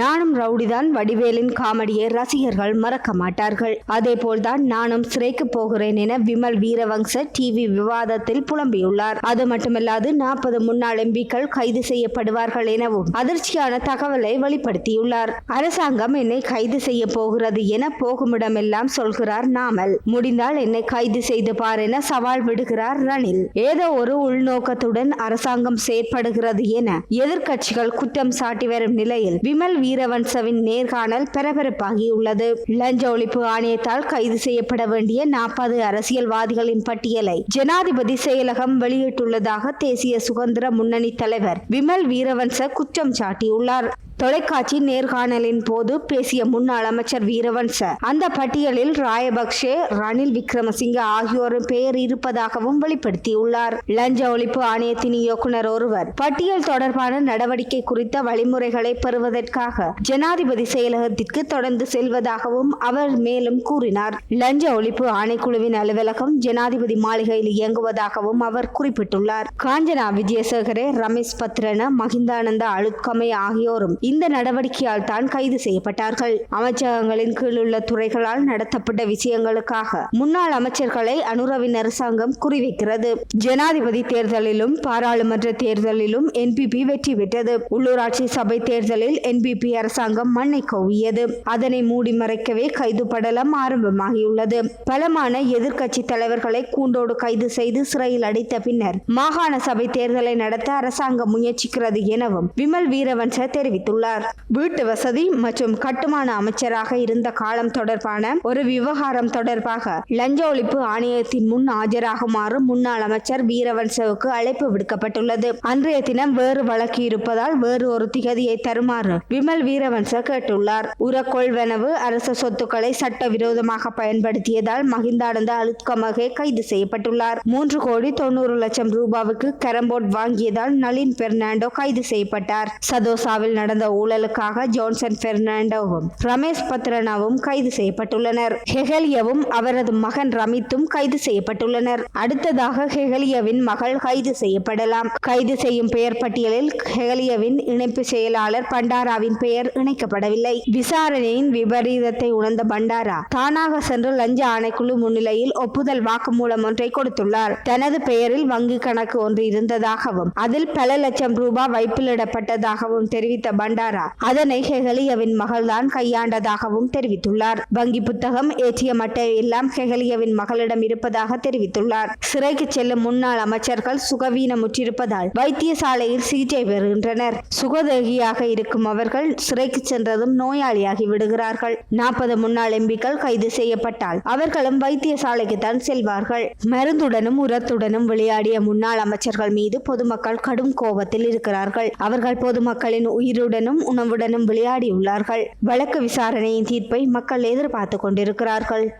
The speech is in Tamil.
நானும் ரவுடிதான் வடிவேலின் காமெடியை ரசிகர்கள் மறக்க மாட்டார்கள். அதே போல்தான் நானும் சிறைக்கு போகிறேன் என விமல் வீரவங்ச டிவி விவாதத்தில் புலம்பியுள்ளார். அது மட்டுமல்லாது நாற்பது முன்னாள் எம்பிக்கள் கைது செய்யப்படுவார்கள் எனவும் அதிர்ச்சியான தகவலை வெளிப்படுத்தியுள்ளார். அரசாங்கம் என்னை கைது செய்ய போகிறது என போகுமிடமெல்லாம் சொல்கிறார் நாமல். முடிந்தால் என்னை கைது செய்து பார் என சவால் விடுகிறார் ரணில். ஏதோ ஒரு உள்நோக்கத்துடன் அரசாங்கம் செயற்படுகிறது என எதிர்க்கட்சிகள் குற்றம் சாட்டி வரும் நிலையில் விமல் வீரவன்சவின் நேர்காணல் பரபரப்பாகியுள்ளது. லஞ்ச ஒழிப்பு ஆணையத்தால் கைது செய்யப்பட வேண்டிய நாற்பது அரசியல்வாதிகளின் பட்டியலை ஜனாதிபதி செயலகம் வெளியிட்டுள்ளதாக தேசிய சுதந்திர முன்னணி தலைவர் விமல் வீரவன்ச குற்றம் சாட்டியுள்ளார். தொலைக்காட்சி நேர்காணலின் போது பேசிய முன்னாள் அமைச்சர் வீரவன்ச அந்த பட்டியலில் ராயபக்ஷே ரணில் விக்ரமசிங்க ஆகியோரின் பெயர் இருப்பதாகவும் வெளிப்படுத்தியுள்ளார். லஞ்ச ஒழிப்பு ஆணையத்தின் இயக்குனர் ஒருவர் பட்டியல் தொடர்பான நடவடிக்கை குறித்த வழிமுறைகளை பெறுவதற்காக ஜனாதிபதி செயலகத்திற்கு தொடர்ந்து செல்வதாகவும் அவர் மேலும் கூறினார். லஞ்ச ஒழிப்பு ஆணைக்குழுவின் அலுவலகம் ஜனாதிபதி மாளிகையில் இயங்குவதாகவும் அவர் குறிப்பிட்டுள்ளார். காஞ்சனா விஜயசேகரே ரமேஷ் பத்ரன மகிந்தானந்த அழுத்கமை ஆகியோரும் இந்த நடவடிக்கையால் தான் கைது செய்யப்பட்டார்கள். அமைச்சகங்களின் கீழ் உள்ள துறைகளால் நடத்தப்பட்ட விஷயங்களுக்காக முன்னாள் அமைச்சர்களை அனுரவின் அரசாங்கம் குறிவைக்கிறது. ஜனாதிபதி தேர்தலிலும் பாராளுமன்ற தேர்தலிலும் என்பிபி வெற்றி பெற்றது. உள்ளூராட்சி சபை தேர்தலில் என்பிபி அரசாங்கம் மண்ணை கவ்வியது. அதனை மூடி மறைக்கவே கைது படலம் ஆரம்பமாகியுள்ளது. பலமான எதிர்க்கட்சி தலைவர்களை கூண்டோடு கைது செய்து சிறையில் அடைத்த பின்னர் மாகாண சபை தேர்தலை நடத்த அரசாங்கம் முயற்சிக்கிறது எனவும் விமல் வீரவன்ச தெரிவித்துள்ளார். வீட்டு வசதி மற்றும் கட்டுமான அமைச்சராக இருந்த காலம் தொடர்பான ஒரு விவகாரம் தொடர்பாக லஞ்ச ஒழிப்பு ஆணையத்தின் முன் ஆஜராகுமாறு முன்னாள் அமைச்சர் வீரவன்சவுக்கு அழைப்பு விடுக்கப்பட்டுள்ளது. அன்றைய தினம் வேறு வழக்கு இருப்பதால் வேறு ஒரு திகதியை தருமாறு விமல் விமல் வீரவன்ச கேட்டுள்ளார். உரக்கொள்வனவு அரச சொத்துக்களை சட்டவிரோதமாக பயன்படுத்தியதால் மகிந்தானந்த அழுத்கமகே கைது செய்யப்பட்டுள்ளார். மூன்று கோடி தொண்ணூறு லட்சம் ரூபாவுக்கு கரம்போர்ட் வாங்கியதால் நளின் பெர்னாண்டோ கைது செய்யப்பட்டார். சதோசாவில் நடந்த ஊழலுக்காக ஜோன்சன் பெர்னாண்டோவும் ரமேஷ் பத்ரனாவும் கைது செய்யப்பட்டுள்ளனர். ஹெகலியவும் அவரது மகன் ரமித்தும் கைது செய்யப்பட்டுள்ளனர். அடுத்ததாக ஹெகலியவின் மகள் கைது செய்யப்படலாம். கைது செய்யும் பெயர் பட்டியலில் ஹெகலியவின் இணைப்பு செயலாளர் பண்டாராவின் பெயர் இணைக்கப்படவில்லை. விசாரணையின் விபரீதத்தை உணர்ந்த பண்டாரா தானாக சென்று லஞ்ச ஆணைக்குழு முன்னிலையில் ஒப்புதல் வாக்குமூலம் ஒன்றை கொடுத்துள்ளார். தனது பெயரில் வங்கி கணக்கு ஒன்று இருந்ததாகவும் அதில் பல லட்சம் ரூபாய் வைப்பிலிடப்பட்டதாகவும் தெரிவித்த பண்டாரா அதனை ஹெகலியவின் மகள்தான் கையாண்டதாகவும் தெரிவித்துள்ளார். வங்கி புத்தகம் ஏற்றிய மட்டை எல்லாம் ஹெகலியவின் மகளிடம் இருப்பதாக தெரிவித்துள்ளார். சிறைக்கு செல்லும் முன்னாள் அமைச்சர்கள் சுகவீனமுற்றிருப்பதால் வைத்தியசாலையில் சிகிச்சை பெறுகின்றனர். சுகதேகியாக இருக்கும் அவர்கள் சிறைக்கு சென்றதும் நோயாளியாகி விடுகிறார்கள். நாற்பது முன்னாள் எம்பிக்கள் கைது செய்யப்பட்டால் அவர்களும் வைத்தியசாலைக்கு தான் செல்வார்கள். மருந்துடனும் உரத்துடனும் விளையாடிய முன்னாள் அமைச்சர்கள் மீது பொதுமக்கள் கடும் கோபத்தில் இருக்கிறார்கள். அவர்கள் பொதுமக்களின் உயிருடனும் உணவுடனும் விளையாடியுள்ளார்கள். வழக்கு விசாரணையின் தீர்ப்பை மக்கள் எதிர்பார்த்து கொண்டிருக்கிறார்கள்.